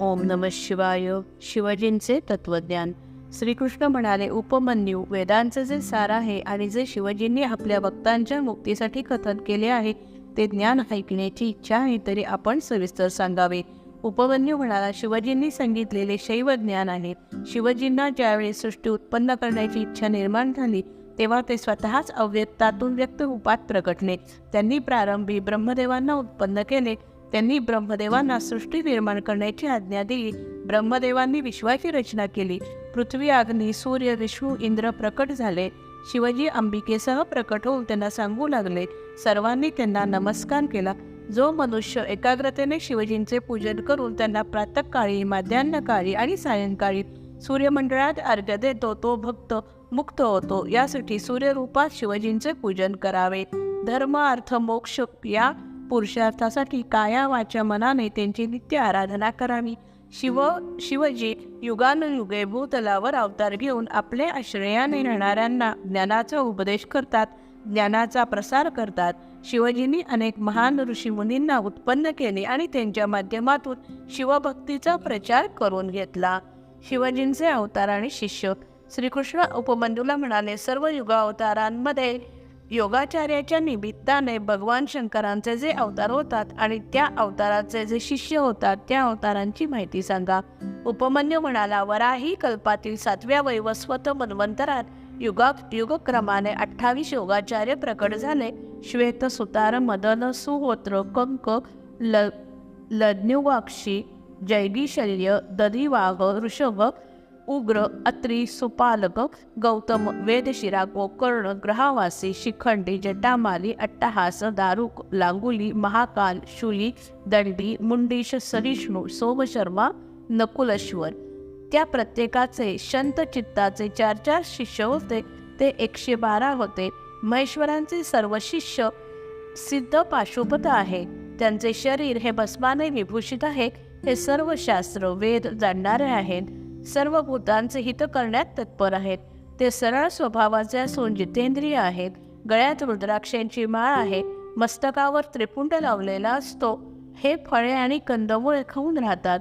ओम नम शिवाय. शिवजींचे तत्वज्ञान. श्रीकृष्ण म्हणाले उपमन्यू वेदांचे जे सार आहे आणि जे शिवजींनी आपल्या भक्तांच्या मुक्तीसाठी कथन केले आहे ते ज्ञान ऐकण्याची इच्छा आहे तरी आपण सविस्तर सांगावे. उपमन्यू म्हणाला शिवजींनी सांगितलेले शैव ज्ञान आहे. शिवजींना ज्यावेळी सृष्टी उत्पन्न करण्याची इच्छा निर्माण झाली तेव्हा ते स्वतःच अव्यक्तातून व्यक्त रूपात प्रकटले. त्यांनी प्रारंभी ब्रह्मदेवांना उत्पन्न केले. त्यांनी ब्रह्मदेवांना सृष्टी निर्माण करण्याची आज्ञा दिली. ब्रह्मदेवांनी विश्वाची रचना केली. पृथ्वी अग्नी सूर्य विष्णू इंद्र प्रकट झाले. शिवजी अंबिकेसह प्रकट होऊन त्यांना सांगू लागले. सर्वांनी त्यांना नमस्कार केला. जो मनुष्य एकाग्रतेने शिवजींचे पूजन करून त्यांना प्रातःकाळी माध्यान्हकाळी आणि सायंकाळी सूर्यमंडळात अर्घ्य देतो तो भक्त मुक्त होतो. यासाठी सूर्यरूपात शिवजींचे पूजन करावे. धर्म अर्थ मोक्ष या पुरुषार्थासाठी काया वाच्या मनाने त्यांची नित्य आराधना करावी. शिव शिवजी युगानुयुगे भूतलावर अवतार घेऊन आपले आश्रयाने राहणाऱ्यांना ज्ञानाचा उपदेश करतात ज्ञानाचा प्रसार करतात. शिवजींनी अनेक महान ऋषीमुनींना उत्पन्न केले आणि त्यांच्या माध्यमातून शिवभक्तीचा प्रचार करून घेतला. शिवजींचे अवतार आणि शिष्य श्रीकृष्ण उपमंडूला म्हणाले सर्व युगावतारांमध्ये योगाचार्याच्या निमित्ताने भगवान शंकरांचे जे अवतार होतात आणि त्या अवताराचे जे शिष्य होतात त्या अवतारांची माहिती सांगा. उपमन्यू म्हणाला वराही कल्पातील सातव्या वैवस्वत मन्वंतरात युगा युगक्रमाने अठ्ठावीस योगाचार्य प्रकट झाले. श्वेत सुतार मदन सुहोत्र कंक ल लज्ञुवाक्षी जैगीशल्य दधिवाघ ऋषभ उग्र अत्री सुपालक गौतम वेदशिरा गोकर्ण ग्रहावासी शिखंडी जटामाली अट्टहास दारुक लांगुली महाकाल शुली दंडी मुंडीश सरिष्णू सोमशर्मा नकुलेश्वर. त्या प्रत्येकाचे शंत चित्ताचे चार चार शिष्य होते. ते एकशे बारा होते. महेश्वरांचे सर्व शिष्य सिद्ध पाशुपत आहे. त्यांचे शरीर हे भस्माने विभूषित आहे. हे सर्व शास्त्र वेद जाणणारे आहेत. सर्व भूतांचे हित करण्यात तत्पर आहेत. ते सरळ स्वभावाचे असून जितेंद्रिय आहेत. गळ्यात रुद्राक्षांची माळ आहे. मस्तकावर त्रिपुंड लावलेला असतो. हे फळे आणि कंदमुळे खाऊन राहतात.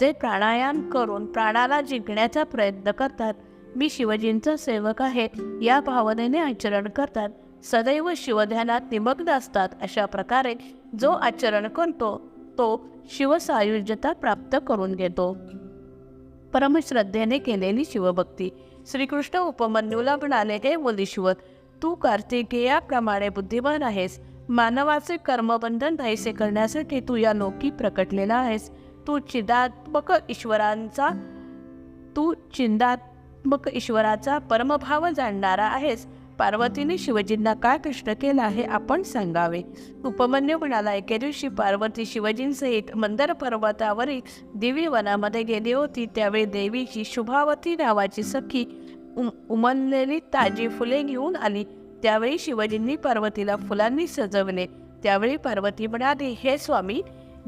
ते प्राणायाम करून प्राणाला जिंकण्याचा प्रयत्न करतात. मी शिवजींचा सेवक आहे. या भावनेने आचरण करतात. सदैव शिवध्यानात निमग्न असतात. अशा प्रकारे जो आचरण करतो तो शिवसायुज्यता प्राप्त करून घेतो. परमश्रद्धेने केलेली शिवभक्ती. श्रीकृष्ण उपमन्यूला म्हणाले हे मुलीश्वर तू कार्तिकेयाप्रमाणे बुद्धिमान आहेस. मानवाचे कर्मबंधन नाहीसे करण्यासाठी तू या लोकी प्रकटलेला आहेस. तू चिदात्मक ईश्वरांचा तू चिंदात्मक ईश्वराचा परमभाव जाणणारा आहेस. पार्वतीने शिवजींना काय कष्ट केला हे आपण सांगावे. उपमन्यू म्हणाला एके दिवशी पार्वती शिवजींसहित मंदर पर्वतावरील दिवी वनामध्ये गेली होती. त्यावेळी देवीची शुभावती नावाची सखी उम उमललेली ताजी फुले घेऊन आली. त्यावेळी शिवजींनी पार्वतीला फुलांनी सजवले. त्यावेळी पार्वती म्हणाली हे स्वामी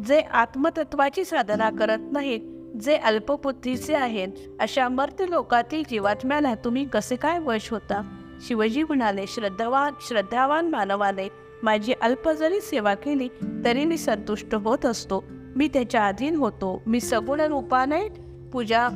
जे आत्मतत्वाची साधना करत नाहीत जे अल्पबुद्धीचे आहेत अशा मर्त लोकातील जीवात्म्याला तुम्ही कसे काय वश होता? शिवजी म्हणाले श्रद्धावान श्रद्धावान मानवाने माझी अल्प जरी सेवा केली तरी मी संतुष्ट होत असतो. मी त्याच्या अधीन होतो. मी सगुण रूपाने पूजा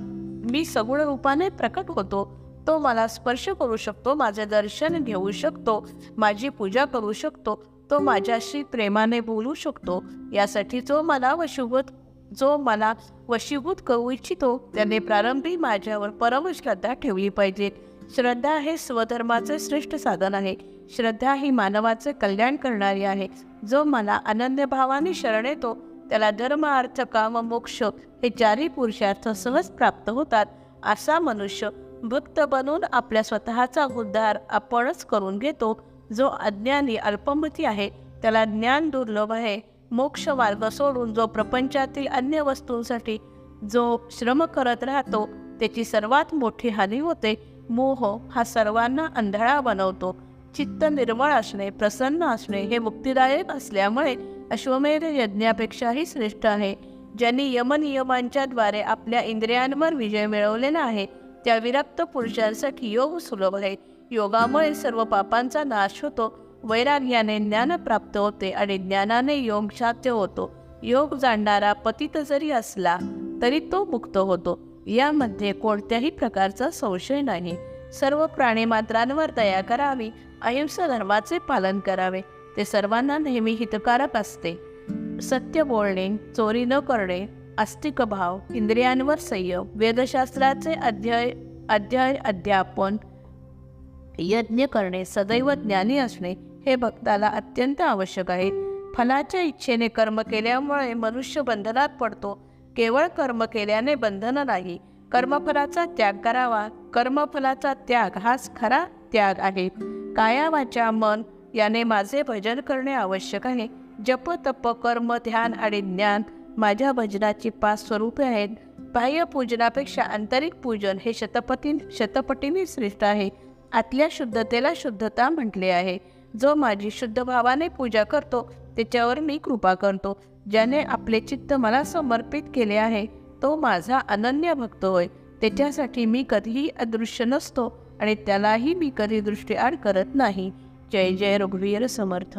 मी सगुण रूपाने प्रकट होतो. तो मला स्पर्श करू शकतो माझे दर्शन घेऊ शकतो माझी पूजा करू शकतो तो माझ्याशी प्रेमाने बोलू शकतो. यासाठी जो मला वशीभूत जो मला वशीभूत करू इच्छितो त्याने प्रारंभी माझ्यावर परमश्रद्धा ठेवली पाहिजे. श्रद्धा हे स्वधर्माचे श्रेष्ठ साधन आहे. श्रद्धा ही मानवाचे कल्याण करणारी आहे. जो मला अनन्य भावाने शरण येतो त्याला धर्म अर्थ काम मोक्ष हे चारही पुरुषार्थ सहज प्राप्त होतात. असा मनुष्य भक्त बनून आपल्या स्वतःचा उद्धार आपणच करून घेतो. जो अज्ञानी अल्पमती आहे त्याला ज्ञान दुर्लभ आहे. मोक्ष मार्ग सोडून जो प्रपंचातील अन्य वस्तूंसाठी जो श्रम करत राहतो त्याची सर्वात मोठी हानी होते. मोह हा सर्वांना अंधळा बनवतो. चित्त निर्मळ असणे प्रसन्न असणे हे मुक्तिदायक असल्यामुळे अश्वमेध यज्ञापेक्षाही श्रेष्ठ आहे. ज्यांनी यमनियमांच्या द्वारे आपल्या इंद्रियांवर विजय मिळवलेला आहे त्या विरक्त पुरुषांसाठी योग सुलभ आहे योगामुळे सर्व पापांचा नाश होतो वैराग्याने ज्ञान प्राप्त होते आणि ज्ञानाने योग साध्य होतो. योग जाणणारा पतित जरी असला तरी तो मुक्त होतो. यामध्ये कोणत्याही प्रकारचा संशय नाही. सर्व प्राणीमात्रांवर दया करावी अहिंसा धर्माचे पालन करावे ते सर्वांना नेहमी हितकारक असते. सत्य बोलणे चोरी न करणे आस्तिक भाव इंद्रियांवर संयम वेदशास्त्राचे अध्यय अध्यय अध्यापन यज्ञ करणे सदैव ज्ञानी असणे हे भक्ताला अत्यंत आवश्यक आहे. फलाच्या इच्छेने कर्म केल्यामुळे मनुष्य बंधनात पडतो केवळ कर्म केल्याने बंधन नाही. कर्मफलाचा त्याग करावा. कर्मफलाचा त्याग हाच खरा त्याग आहे. काया वाचा मन याने माझे भजन करणे आवश्यक आहे. जप तप कर्म ध्यान आणि ज्ञान माझ्या भजनाची पाच स्वरूपे आहेत. बाह्य पूजनापेक्षा आंतरिक पूजन हे शतपती शतपटीने श्रेष्ठ आहे. आतल्या शुद्धतेला शुद्धता म्हटले आहे. जो माझी शुद्ध भावाने पूजा करतो त्याच्यावर मी कृपा करतो. ज्याने आपले चित्त मला समर्पित केले आहे तो माझा अनन्य भक्त होय. त्याच्यासाठी मी कधीही अदृश्य नसतो आणि त्यालाही मी कधी दृष्टीआड करत नाही. जय जय रघुवीर समर्थ.